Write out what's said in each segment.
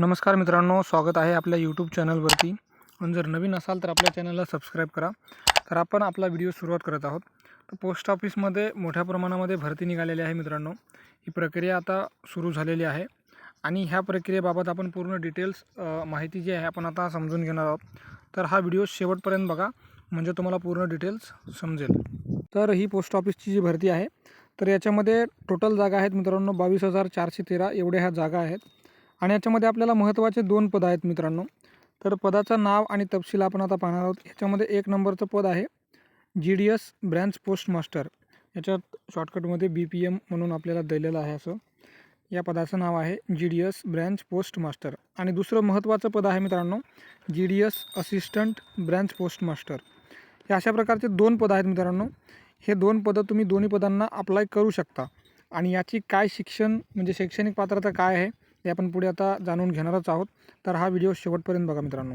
नमस्कार मित्रांनो स्वागत आहे आपल्या यूट्यूब चॅनलवरती. आणि जर नवीन असाल तर आपल्या चॅनलला सबस्क्राईब करा. तर आपण आपला व्हिडिओ सुरुवात करत आहोत. तर पोस्ट ऑफिसमध्ये मोठ्या प्रमाणामध्ये भरती निघालेली आहे मित्रांनो. ही प्रक्रिया आता सुरू झालेली आहे. आणि ह्या प्रक्रियेबाबत आपण पूर्ण डिटेल्स माहिती जी आहे आपण आता समजून घेणार आहोत. तर हा व्हिडिओ शेवटपर्यंत बघा. म्हणजे तुम्हाला पूर्ण डिटेल्स समजेल. तर ही पोस्ट ऑफिसची जी भरती आहे तर याच्यामध्ये टोटल जागा आहेत मित्रांनो बावीस हजार चारशे तेरा. एवढ्या ह्या जागा आहेत. आणि याच्यामध्ये आपल्याला महत्त्वाचे दोन पद आहेत मित्रांनो. तर पदाचं नाव आणि तपशील आपण आता पाहणार आहोत. याच्यामध्ये एक नंबरचं पद आहे G D S branch post master याच्यात शॉर्टकटमध्ये बी पी एम म्हणून आपल्याला दिलेलं आहे असं. या पदाचं नाव आहे G D S branch post master आणि दुसरं महत्त्वाचं पद आहे मित्रांनो G D S assistant branch post master हे अशा प्रकारचे दोन पद आहेत मित्रांनो. हे दोन पदं तुम्ही दोन्ही पदांना अप्लाय करू शकता. आणि याची काय शिक्षण म्हणजे शैक्षणिक पात्रता काय आहे हे आपण पुढे आता जाणून घेणारच आहोत. तर हा व्हिडिओ शेवटपर्यंत बघा मित्रांनो.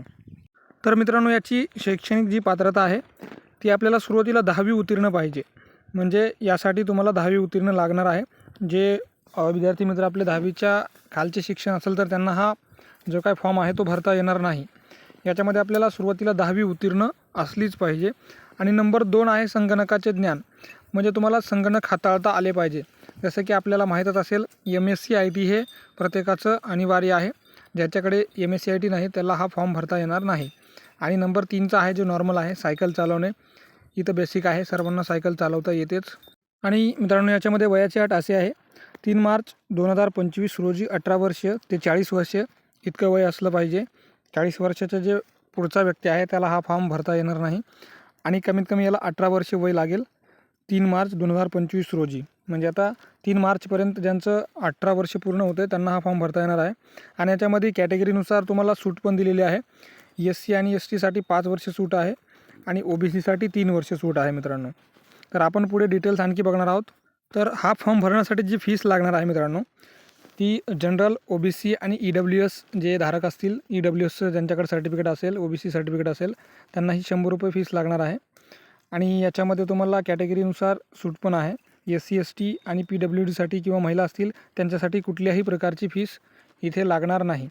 तर मित्रांनो याची शैक्षणिक जी पात्रता आहे ती आपल्याला सुरुवातीला दहावी उत्तीर्ण पाहिजे. म्हणजे यासाठी तुम्हाला दहावी उत्तीर्ण लागणार आहे. जे विद्यार्थी मित्र आपले दहावीच्या खालचे शिक्षण असेल तर त्यांना हा जो काय फॉर्म आहे तो भरता येणार नाही. याच्यामध्ये आपल्याला सुरुवातीला दहावी उत्तीर्ण असलीच पाहिजे. आणि नंबर दोन आहे संगणकाचे ज्ञान. म्हणजे तुम्हाला संगणक हाताळता आले पाहिजे. जसं की आपल्याला माहीतच असेल M S C I T हे प्रत्येकाचं अनिवार्य आहे. ज्याच्याकडे M S C I T नाही त्याला हा फॉर्म भरता येणार नाही. आणि नंबर तीनचा आहे जो नॉर्मल आहे सायकल चालवणे. इथं बेसिक आहे सर्वांना सायकल चालवता येतेच. आणि मित्रांनो याच्यामध्ये वयाची अट असे आहे. तीन मार्च दोन हजार पंचवीस रोजी अठरा वर्ष ते चाळीस वर्ष इतकं वय असलं पाहिजे. चाळीस वर्षाचं जे पुढचा व्यक्ती आहे त्याला हा फॉर्म भरता येणार नाही. आणि कमीत कमी याला अठरा वर्ष वय लागेल. तीन मार्च दोन हजार पंचवीस रोजी. म्हणजे आता तीन मार्चपर्यंत ज्यांचं अठरा वर्ष पूर्ण होतं आहे त्यांना हा फॉर्म भरता येणार आहे. आणि याच्यामध्ये कॅटेगरीनुसार तुम्हाला सूट पण दिलेली आहे. एस सी आणि एस टीसाठी पाच वर्ष सूट आहे आणि ओ बी सीसाठी तीन वर्ष सूट आहे मित्रांनो. तर आपण पुढे डिटेल्स आणखी बघणार आहोत. तर हा फॉर्म भरण्यासाठी जी फीस लागणार आहे मित्रांनो ती जनरल ओ बी सी आणि ई डब्ल्यू एस जे धारक असतील ई डब्ल्यू एसचं ज्यांच्याकडे सर्टिफिकेट असेल ओ बी सी सर्टिफिकेट असेल त्यांना ही शंभर रुपये फीस लागणार आहे. आणि याच्यामध्ये तुम्हाला कॅटेगरीनुसार सूट पण आहे. एस सी एस टी आणि पी डब्ल्यू डीसाठी किंवा महिला असतील त्यांच्यासाठी कुठल्याही प्रकारची फीस इथे लागणार नाही.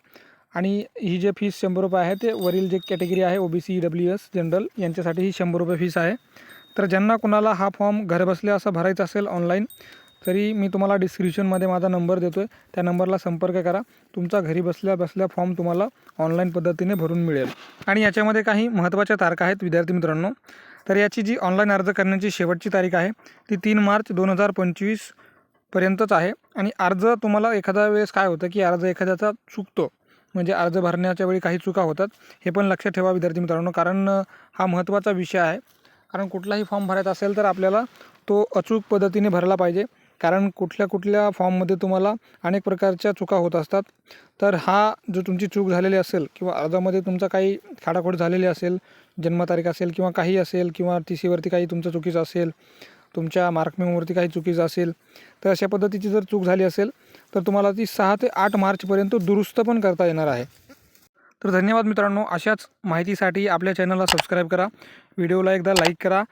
आणि ही जे फीस शंभर रुपये आहे ते वरील जे कॅटेगरी आहे O B C E W S general यांच्यासाठी ही शंभर रुपये फीस आहे. तर ज्यांना कुणाला हा फॉर्म घरबसल्या असं भरायचा असेल ऑनलाईन तरी मी तुम्हाला डिस्क्रिप्शनमध्ये माझा नंबर देतो आहे त्या नंबरला संपर्क करा. तुमचा घरी बसल्या बसल्या फॉर्म तुम्हाला ऑनलाईन पद्धतीने भरून मिळेल. आणि याच्यामध्ये काही महत्त्वाच्या तारखा आहेत विद्यार्थी मित्रांनो. तर याची जी ऑनलाईन अर्ज करण्याची शेवटची तारीख आहे ती तीन मार्च दोन हजार पंचवीसपर्यंतच आहे. आणि अर्ज तुम्हाला एखाद्या वेळेस काय होतं की अर्ज एखाद्याचा चुकतो म्हणजे अर्ज भरण्याच्या वेळी काही चुका होतात हे पण लक्षात ठेवा विद्यार्थी मित्रांनो कारण हा महत्त्वाचा विषय आहे. कारण कुठलाही फॉर्म भरायचा असेल तर आपल्याला तो अचूक पद्धतीने भरला पाहिजे. कारण कुठल्या कुठल्या फॉर्ममध्ये तुम्हाला अनेक प्रकारच्या चुका होत असतात. तर हा जो तुमची चूक झालेली असेल किंवा अर्जामध्ये तुमचा काही खाडाखोड झालेली असेल जन्मतारीख असेल किंवा काही असेल किंवा टी सीवरती काही तुमचं चुकीचं असेल तुमच्या मार्कमेमवरती काही चुकीचं असेल तर अशा पद्धतीची जर चूक झाली असेल तर तुम्हाला ती सहा ते आठ मार्चपर्यंत दुरुस्त पण करता येणार आहे. तर धन्यवाद मित्रांनो. अशाच माहितीसाठी आपल्या चॅनलला सबस्क्राईब करा. व्हिडिओला एकदा लाईक करा.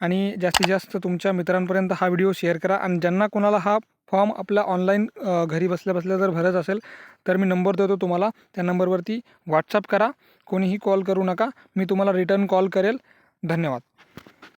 आणि जास्तीत जास्त तुमच्या मित्रांपर्यंत हा व्हिडिओ शेअर करा. आणि ज्यांना कोणाला हा फॉर्म आपला ऑनलाईन घरी बसल्या बसल्या जर भरत असेल तर मी नंबर देतो तुम्हाला. त्या नंबरवरती व्हॉट्सअप करा. कोणीही कॉल करू नका. मी तुम्हाला रिटर्न कॉल करेल. धन्यवाद.